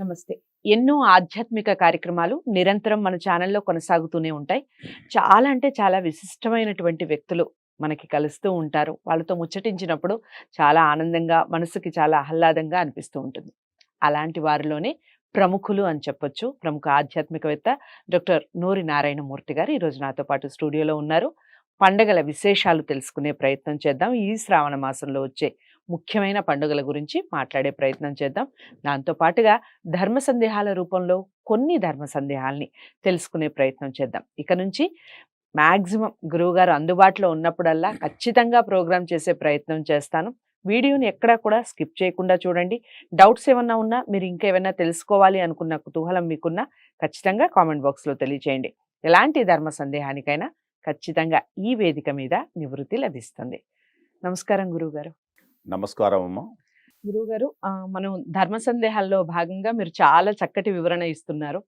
నమస్తే. ఎన్నో ఆధ్యాత్మిక కార్యక్రమాలు నిరంతరం మన ఛానల్లో కొనసాగుతూనే ఉంటాయి. చాలా అంటే చాలా విశిష్టమైనటువంటి వ్యక్తులు మనకి కలుస్తూ ఉంటారు. వాళ్ళతో ముచ్చటించినప్పుడు చాలా ఆనందంగా మనసుకి చాలా ఆహ్లాదంగా అనిపిస్తూ ఉంటుంది. అలాంటి వారిలోనే ప్రముఖులు అని చెప్పొచ్చు. ప్రముఖ ఆధ్యాత్మికవేత్త డాక్టర్ నూరి నారాయణమూర్తి గారు ఈరోజు నాతో పాటు స్టూడియోలో ఉన్నారు. పండగల విశేషాలు తెలుసుకునే ప్రయత్నం చేద్దాం. ఈ శ్రావణ మాసంలో వచ్చే ముఖ్యమైన పండుగల గురించి మాట్లాడే ప్రయత్నం చేద్దాం. దాంతో పాటుగా ధర్మ సందేహాల రూపంలో కొన్ని ధర్మ సందేహాల్ని తెలుసుకునే ప్రయత్నం చేద్దాం. ఇక నుంచి మ్యాక్సిమం గురువుగారు అందుబాటులో ఉన్నప్పుడల్లా ఖచ్చితంగా ప్రోగ్రామ్ చేసే ప్రయత్నం చేస్తాను. వీడియోని ఎక్కడా కూడా స్కిప్ చేయకుండా చూడండి. డౌట్స్ ఏమన్నా ఉన్నా మీరు ఇంకేమైనా తెలుసుకోవాలి అనుకున్న కుతూహలం మీకున్నా ఖచ్చితంగా కామెంట్ బాక్స్లో తెలియచేయండి. ఎలాంటి ధర్మ సందేహానికైనా ఖచ్చితంగా ఈ వేదిక మీద నివృత్తి లభిస్తుంది. నమస్కారం గురువుగారు. నమస్కారం అమ్మ గురువుగారు మనం ధర్మ సందేహాల్లో భాగంగా మీరు చాలా చక్కటి వివరణ ఇస్తున్నారు.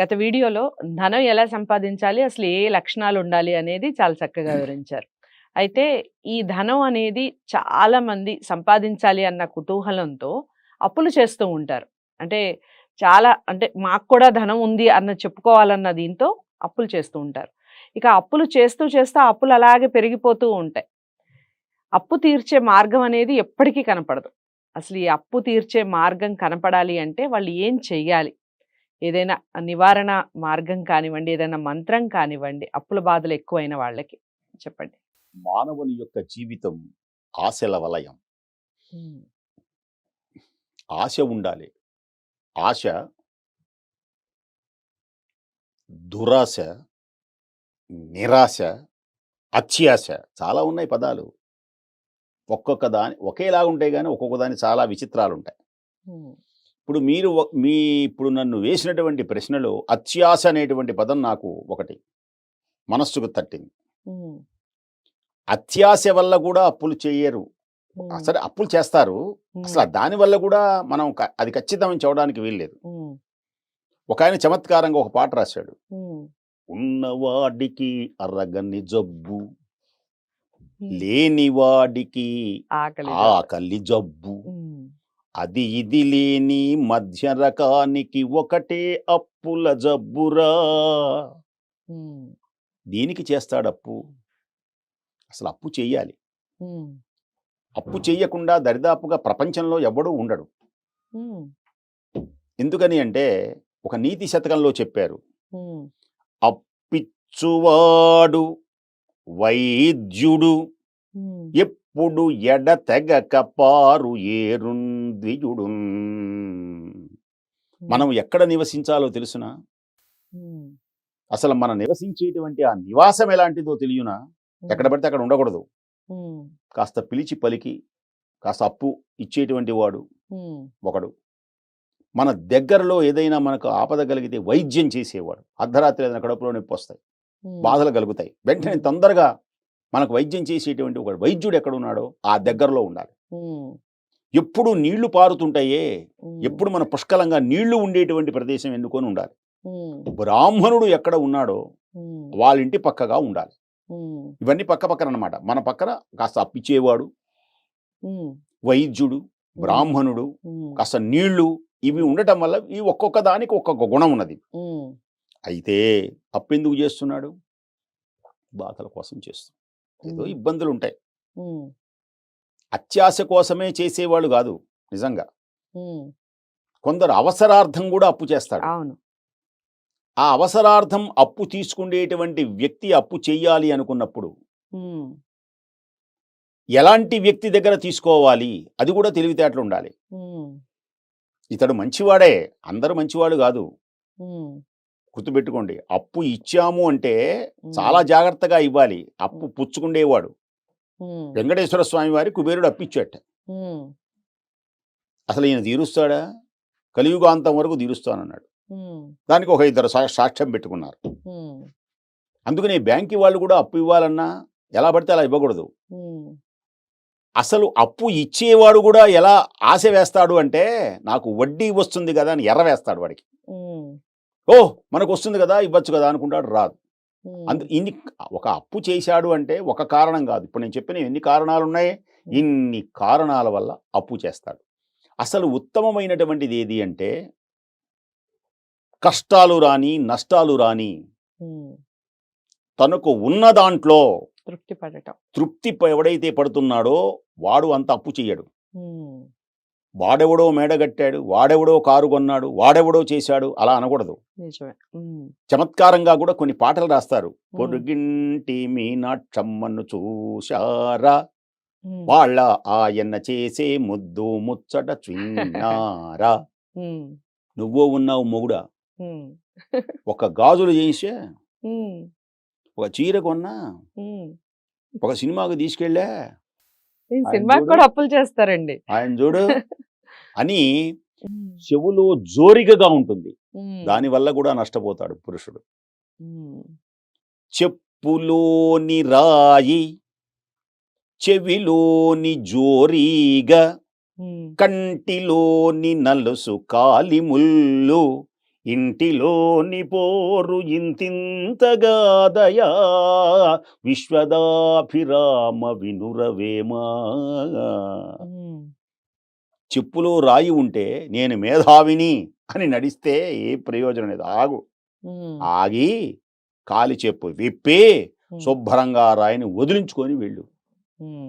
గత వీడియోలో ధనం ఎలా సంపాదించాలి అసలు ఏ లక్షణాలు ఉండాలి అనేది చాలా చక్కగా వివరించారు. అయితే ఈ ధనం అనేది చాలా మంది సంపాదించాలి అన్న కుతూహలంతో అప్పులు చేస్తూ ఉంటారు. అంటే చాలా అంటే మాకు కూడా ధనం ఉంది అన్న చెప్పుకోవాలన్న దీంతో అప్పులు చేస్తూ ఉంటారు. ఇక అప్పులు చేస్తూ చేస్తూ అప్పులు అలాగే పెరిగిపోతూ ఉంటాయి. అప్పు తీర్చే మార్గం అనేది ఎప్పటికీ కనపడదు. అసలు ఈ అప్పు తీర్చే మార్గం కనపడాలి అంటే వాళ్ళు ఏం చెయ్యాలి? ఏదైనా నివారణ మార్గం కానివ్వండి ఏదైనా మంత్రం కానివ్వండి అప్పుల బాధలు ఎక్కువైన వాళ్ళకి చెప్పండి. మానవుని యొక్క జీవితం ఆశల వలయం. ఆశ ఉండాలి. ఆశ దురాశ నిరాశ అత్యాశ చాలా ఉన్నాయి పదాలు. ఒక్కొక్క దాని ఒకేలాగా ఉంటాయి కానీ ఒక్కొక్క దాని చాలా విచిత్రాలు ఉంటాయి ఇప్పుడు మీరు మీ ఇప్పుడు నన్ను వేసినటువంటి ప్రశ్నలో అత్యాశ అనేటువంటి పదం నాకు ఒకటి. మనస్సుకు తట్టింది. అత్యాశ వల్ల కూడా అప్పులు చేయరు. సరే అప్పులు చేస్తారు. అసలు దాని వల్ల కూడా మనం అది ఖచ్చితం చూడడానికి వీల్లేదు ఒక ఆయన చమత్కారంగా ఒక పాట రాశాడు. ఉన్నవాడికి అరగని జబ్బు. లేనివాడికి ఆకలి జబ్బు. అది ఇది లేని మధ్య రకానికి ఒకటే అప్పుల జబ్బురా. దీనికి చేస్తాడు అప్పు అసలు అప్పు చెయ్యాలి. అప్పు చెయ్యకుండా దరిదాపుగా ప్రపంచంలో ఎవడూ ఉండడు. ఎందుకని అంటే ఒక నీతి శతకంలో చెప్పారు. పిచ్చువాడు వైద్యుడు ఎప్పుడు ఎడతెగక పారు ఏరుంద్విజుడు మనం ఎక్కడ నివసించాలో తెలుసునా? అసలు మనం నివసించేటువంటి ఆ నివాసం ఎలాంటిదో తెలియనా? ఎక్కడ పడితే అక్కడ ఉండకూడదు. కాస్త పిలిచి పలికి కాస్త అప్పు ఇచ్చేటువంటి వాడు ఒకడు. మన దగ్గరలో ఏదైనా మనకు ఆపద కలిగితే వైద్యం చేసేవాడు. అర్ధరాత్రి ఏదైనా కడుపులో నొప్పి వస్తాయి బాధలు కలుగుతాయి. వెంటనే తొందరగా మనకు వైద్యం చేసేటువంటి ఒక వైద్యుడు ఎక్కడ ఉన్నాడో ఆ దగ్గరలో ఉండాలి. ఎప్పుడు నీళ్ళు పారుతుంటాయే ఎప్పుడు మన పుష్కలంగా నీళ్ళు ఉండేటువంటి ప్రదేశం ఎన్నుకొని ఉండాలి. బ్రాహ్మణుడు ఎక్కడ ఉన్నాడో వాళ్ళ ఇంటి పక్కగా ఉండాలి. ఇవన్నీ పక్క పక్కన అనమాట మన పక్కన కాస్త అప్పిచ్చేవాడు వైద్యుడు బ్రాహ్మణుడు కాస్త నీళ్ళు ఇవి ఉండటం వల్ల ఈ ఒక్కొక్క దానికి ఒక్కొక్క గుణం ఉన్నది. అయితే అప్పెందుకు చేస్తున్నాడు? బాధల కోసం చేస్తున్నాడు. ఏదో ఇబ్బందులు ఉంటాయి అత్యాశ కోసమే చేసేవాళ్ళు కాదు నిజంగా. కొందరు అవసరార్థం కూడా అప్పు చేస్తాడు. అవును. ఆ అవసరార్థం అప్పు తీసుకునేటువంటి వ్యక్తి అప్పు చెయ్యాలి అనుకున్నప్పుడు ఎలాంటి వ్యక్తి దగ్గర తీసుకోవాలి? అది కూడా తెలివితేటలు ఉండాలి ఇతడు మంచివాడే అందరూ మంచివాడు కాదు. గుర్తుపెట్టుకోండి. అప్పు ఇచ్చాము అంటే చాలా జాగ్రత్తగా ఇవ్వాలి. అప్పు పుచ్చుకుండేవాడు. వెంకటేశ్వర స్వామి వారి కుబేరుడు అప్పిచ్చాట అసలు ఈయన తీరుస్తాడా? కలియుగాంతం వరకు తీరుస్తానన్నాడు. దానికి ఒక ఇద్దరు సాక్ష్యం పెట్టుకున్నారు. అందుకని బ్యాంకి వాళ్ళు కూడా అప్పు ఇవ్వాలన్నా ఎలా పడితే అలా ఇవ్వకూడదు. అసలు అప్పు ఇచ్చేవాడు కూడా ఎలా ఆశ వేస్తాడు అంటే నాకు వడ్డీ వస్తుంది కదా అని ఎర్ర వేస్తాడు వాడికి. ఓ మనకు వస్తుంది కదా ఇవ్వచ్చు కదా అనుకుంటాడు రాదు. అందు ఇన్ని ఒక అప్పు చేశాడు అంటే ఒక కారణం కాదు. ఇప్పుడు నేను చెప్పిన ఎన్ని కారణాలు ఉన్నాయి ఇన్ని కారణాల వల్ల అప్పు చేస్తాడు. అసలు ఉత్తమమైనటువంటిది ఏది అంటే కష్టాలు రాని నష్టాలు రాని. తనకు ఉన్న దాంట్లో తృప్తి పడటం. తృప్తి ఎవడైతే పడుతున్నాడో వాడు అంత అప్పు చెయ్యడు. వాడెవడో మేడ కట్టాడు వాడెవడో కారు కొన్నాడు వాడెవడో చేశాడు అలా అనకూడదు. చమత్కారంగా కూడా కొన్ని పాటలు రాస్తారు. పొరుగింటి మీనాక్షమ్మను చూశారా ఉమ్. వాళ్ళ ఆయన్న చేసే ముద్దు ముచ్చట చిన్నారా. నువ్వో ఉన్నావు మొగుడా. ఒక గాజులు చేసే. ఒక చీర కొన్నా. ఒక సినిమాకు తీసుకెళ్ళా ఆయన సినిమాకి. కూడా అప్పులు చేస్తారండి ఆయన చూడు అని. చెవులో జోరిగగా ఉంటుంది. దానివల్ల కూడా నష్టపోతాడు పురుషుడు. చెప్పులోని రాయి చెవిలోని జోరీగా. కంటిలోని నలుసు కాలిముల్లు ఇంటిలోని పోరు ఇంతింతగాదయా విశ్వదాభిరామ వినురవేమా. చెప్పులో రాయి ఉంటే నేను మేధావిని అని నడిస్తే ఏ ప్రయోజనం లేదు. ఆగు. ఆగి కాలి చెప్పు. విప్పి. శుభ్రంగా రాయిని వదిలించుకొని వెళ్ళు.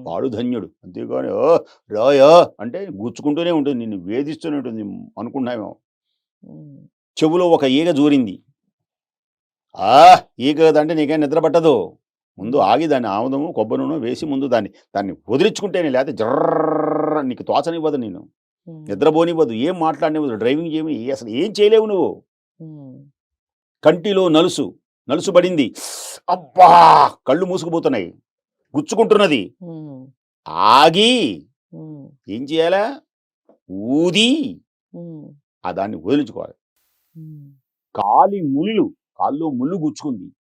వాడు ధన్యుడు. అంతేగాని ఓ రాయా అంటే గుచ్చుకుంటూనే ఉంటుంది. నిన్ను వేధిస్తూనే ఉంటుంది అనుకున్నామేమో. చెవులో ఒక ఈగ జూరింది. ఆ ఈగ అంటే నీకేం నిద్ర పట్టదు. ముందు ఆగి దాన్ని ఆముదము కొబ్బరి నూనె వేసి ముందు దాన్ని దాన్ని వదిలించుకుంటేనే లేకపోతే జర్ర నీకు తోచనివ్వదు నేను. నిద్రపోనివ్వదు. ఏం మాట్లాడనివ్వదు. డ్రైవింగ్ చేయమి అసలు ఏం చేయలేవు నువ్వు. కంటిలో నలుసు. నలుసు పడింది. అబ్బా! కళ్ళు మూసుకుపోతున్నాయి. గుచ్చుకుంటున్నది. ఆగి. ఏం చేయాలా? ఊది. ఆ దాన్ని వదిలించుకోవాలి. కాలి ముళ్ళు. కాల్లో ముళ్ళు గుచ్చుకుంది.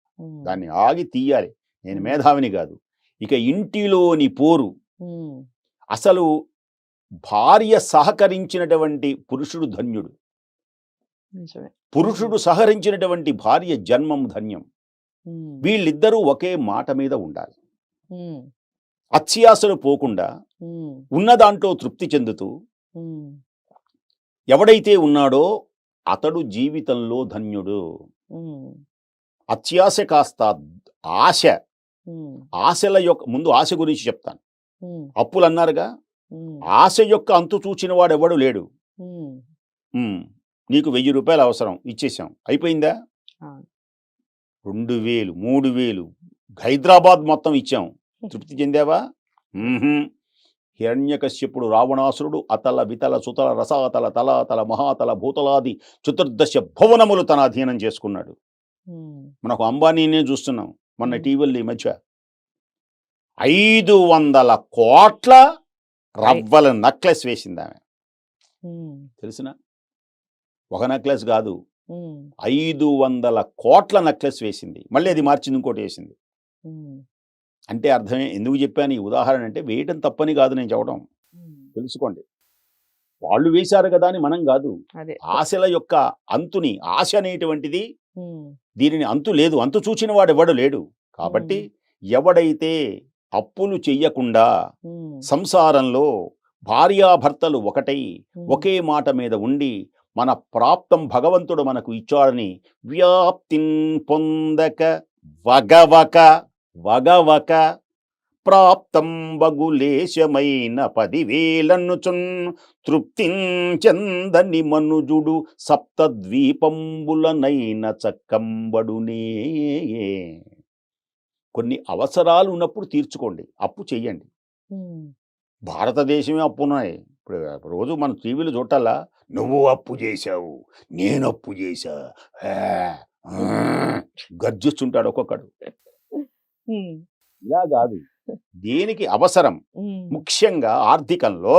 దాన్ని ఆగి తీయాలి. నేను మేధావిని కాదు. ఇక ఇంటిలోని పోరు. అసలు భార్య సహకరించినటువంటి పురుషుడు ధన్యుడు పురుషుడు సహకరించినటువంటి భార్య జన్మం ధన్యం. వీళ్ళిద్దరూ ఒకే మాట మీద ఉండాలి. అత్యాసలు పోకుండా. ఉన్న దాంట్లో తృప్తి చెందుతూ. ఎవడైతే ఉన్నాడో అతడు జీవితంలో ధన్యుడు. అత్యాశ కాస్త ఆశ. ఆశల యొక్క ముందు ఆశ గురించి చెప్తాను. అప్పులు అన్నారుగా. ఆశ యొక్క అంతు చూచిన వాడు ఎవడు లేడు నీకు వెయ్యి రూపాయలు అవసరం ఇచ్చేసాం అయిపోయిందా. రెండు వేలు మూడు వేలు. హైదరాబాద్ మొత్తం ఇచ్చాం. తృప్తి చెందావా. హిరణ్యకశ్యపుడు రావణాసురుడు అతల వితల సుతల రసాతల తలాతల మహాతల భూతలాది చతుర్దశ భువనములు తన అధీనం చేసుకున్నాడు. మనకు అంబానీనే చూస్తున్నాం మొన్న మ్మ్. టీవీలో ఈ మధ్య. ఐదు వందల కోట్ల రవ్వల నక్లెస్ వేసింది ఆమె. తెలిసిన? ఒక నెక్లెస్ కాదు. ఐదు వందల కోట్ల నెక్లెస్ వేసింది. మళ్ళీ అది మార్చింది ఇంకోటి వేసింది. అంటే అర్థమే ఎందుకు చెప్పాను ఈ ఉదాహరణ అంటే వేయటం తప్పని కాదు నేను చెప్పడం. తెలుసుకోండి. వాళ్ళు వేశారు కదా అని మనం కాదు. ఆశల యొక్క అంతుని ఆశ అనేటువంటిది. దీనిని అంతు లేదు. అంతు చూచిన వాడు ఎవడు లేడు. కాబట్టి ఎవడైతే అప్పులు చెయ్యకుండా. సంసారంలో భార్యాభర్తలు ఒకటై. ఒకే మాట మీద ఉండి మన ప్రాప్తం భగవంతుడు మనకు ఇచ్చాడని వ్యాప్తిన్ పొందక వగవక వగవక ప్రాప్తం బగులేశమైన పదివేలనుచున్ తృప్తించందని మనుజుడు సప్తద్వీపంబులనైన చక్కంబడునే కొన్ని అవసరాలు ఉన్నప్పుడు తీర్చుకోండి అప్పు చెయ్యండి ఉమ్. భారతదేశమే అప్పు ఉన్నాయి ఇప్పుడు రోజు మనం టీవీలో చూడాలా నువ్వు అప్పు చేశావు నేను అప్పు చేశా గర్జిస్తుంటాడు ఒక్కొక్కడు. ఇలా కాదు దేనికి అవసరం. ముఖ్యంగా ఆర్థికంలో.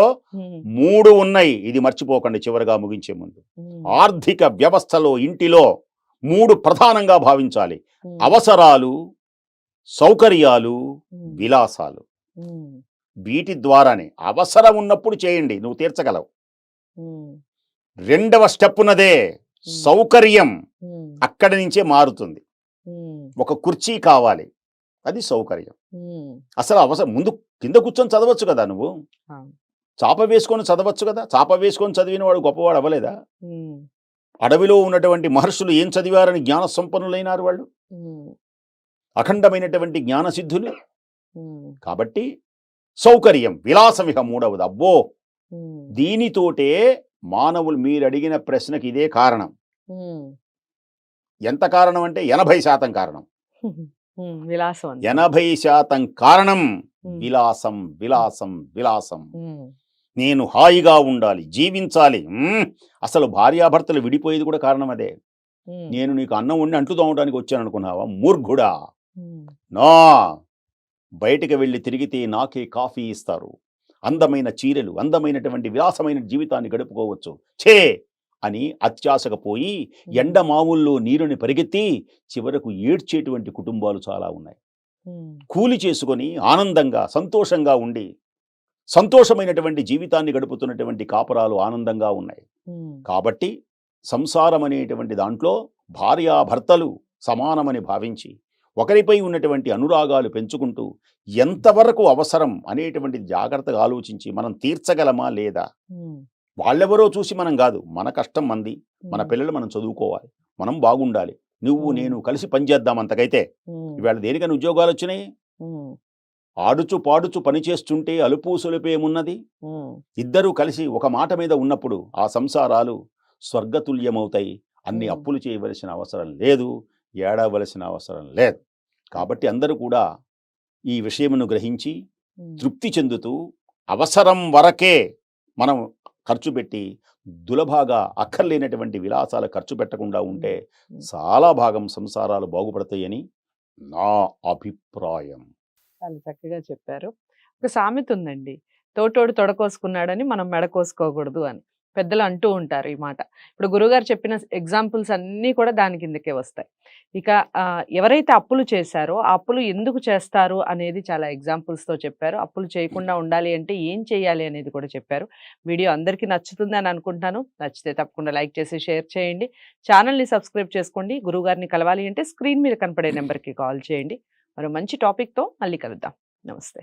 మూడు ఉన్నాయి ఇది మర్చిపోకండి చివరిగా ముగించే ముందు. ఆర్థిక వ్యవస్థలో ఇంటిలో మూడు ప్రధానంగా భావించాలి. అవసరాలు సౌకర్యాలు. విలాసాలు. వీటి ద్వారానే అవసరం ఉన్నప్పుడు చేయండి నువ్వు తీర్చగలవు. రెండవ స్టెప్ ఉన్నదే సౌకర్యం. అక్కడి నుంచే మారుతుంది. ఒక కుర్చీ కావాలి అది సౌకర్యం. అసలు అవసరం ముందు కింద కూర్చొని చదవచ్చు కదా నువ్వు. చాప వేసుకొని చదవచ్చు కదా చాప వేసుకొని చదివిన వాడు గొప్పవాడు అవ్వలేదా. అడవిలో ఉన్నటువంటి మహర్షులు ఏం చదివారని జ్ఞాన సంపన్నులైనారు వాళ్ళు అఖండమైనటువంటి జ్ఞానసిద్ధులు. కాబట్టి సౌకర్యం విలాసం ఇక మూడవది. అబ్బో! దీనితోటే మానవులు మీరు అడిగిన ప్రశ్నకి ఇదే కారణం. ఎంత కారణం అంటే ఎనభై శాతం కారణం. విలాసం. ఎనభై శాతం కారణం విలాసం విలాసం విలాసం. నేను హాయిగా ఉండాలి జీవించాలి. అసలు భార్యాభర్తలు విడిపోయేది కూడా కారణం అదే. నేను నీకు అన్నం వండి అంట్లు తోమడానికి వచ్చాను అనుకున్నావా మూర్ఘుడా నా! బయటికి వెళ్ళి తిరిగితే నాకే కాఫీ ఇస్తారు. అందమైన చీరలు అందమైనటువంటి విలాసమైన జీవితాన్ని గడుపుకోవచ్చు. ఛే! అని అత్యాశకు పోయి ఎండ మావుల్లో నీరుని పరిగెత్తి చివరకు ఏడ్చేటువంటి కుటుంబాలు చాలా ఉన్నాయి. కూలి చేసుకొని ఆనందంగా సంతోషంగా ఉండి సంతోషమైనటువంటి జీవితాన్ని గడుపుతున్నటువంటి కాపురాలు ఆనందంగా ఉన్నాయి. కాబట్టి సంసారం అనేటువంటి దాంట్లో భార్యాభర్తలు సమానమని భావించి ఒకరిపై ఉన్నటువంటి అనురాగాలు పెంచుకుంటూ ఎంతవరకు అవసరం అనేటువంటి జాగ్రత్తగా ఆలోచించి మనం తీర్చగలమా లేదా? వాళ్ళెవరో చూసి మనం కాదు. మన కష్టం మంది. మన పిల్లలు మనం చదువుకోవాలి. మనం బాగుండాలి. నువ్వు. నేను కలిసి పనిచేద్దాం అంతకైతే ఇవాళ దేనికని ఉద్యోగాలు వచ్చినాయి? ఆడుచు పాడుచు పని చేస్తుంటే అలుపు సొలుపేమున్నది ఇద్దరూ కలిసి ఒక మాట మీద ఉన్నప్పుడు ఆ సంసారాలు స్వర్గతుల్యమవుతాయి. అన్ని. అప్పులు చేయవలసిన అవసరం లేదు. ఏడవలసిన అవసరం లేదు. కాబట్టి అందరూ కూడా ఈ విషయమును గ్రహించి తృప్తి చెందుతూ అవసరం వరకే మనం ఖర్చు పెట్టి దులభాగా అక్కర్లేనటువంటి విలాసాలు ఖర్చు పెట్టకుండా ఉంటే. చాలా భాగం సంసారాలు బాగుపడతాయని నా అభిప్రాయం. చాలా చక్కగా చెప్పారు. ఒక సామెత ఉందండి. తోటోడు తొడకోసుకున్నాడని మనం మెడకోసుకోకూడదు అని. పెద్దలు అంటూ ఉంటారు ఈ మాట. ఇప్పుడు గురుగారు చెప్పిన ఎగ్జాంపుల్స్ అన్నీ కూడా దాని కిందకే వస్తాయి. ఇక ఎవరైతే అప్పులు చేశారో ఆ అప్పులు ఎందుకు చేస్తారు అనేది చాలా ఎగ్జాంపుల్స్తో చెప్పారు. అప్పులు చేయకుండా ఉండాలి అంటే ఏం చేయాలి అనేది కూడా చెప్పారు. వీడియో అందరికీ నచ్చుతుంది అని అనుకుంటాను నచ్చితే తప్పకుండా లైక్ చేసి షేర్ చేయండి. ఛానల్ని సబ్స్క్రైబ్ చేసుకోండి. గురుగారిని కలవాలి అంటే స్క్రీన్ మీద కనపడే నెంబర్కి కాల్ చేయండి. మరో మంచి టాపిక్తో మళ్ళీ కలుద్దాం. నమస్తే.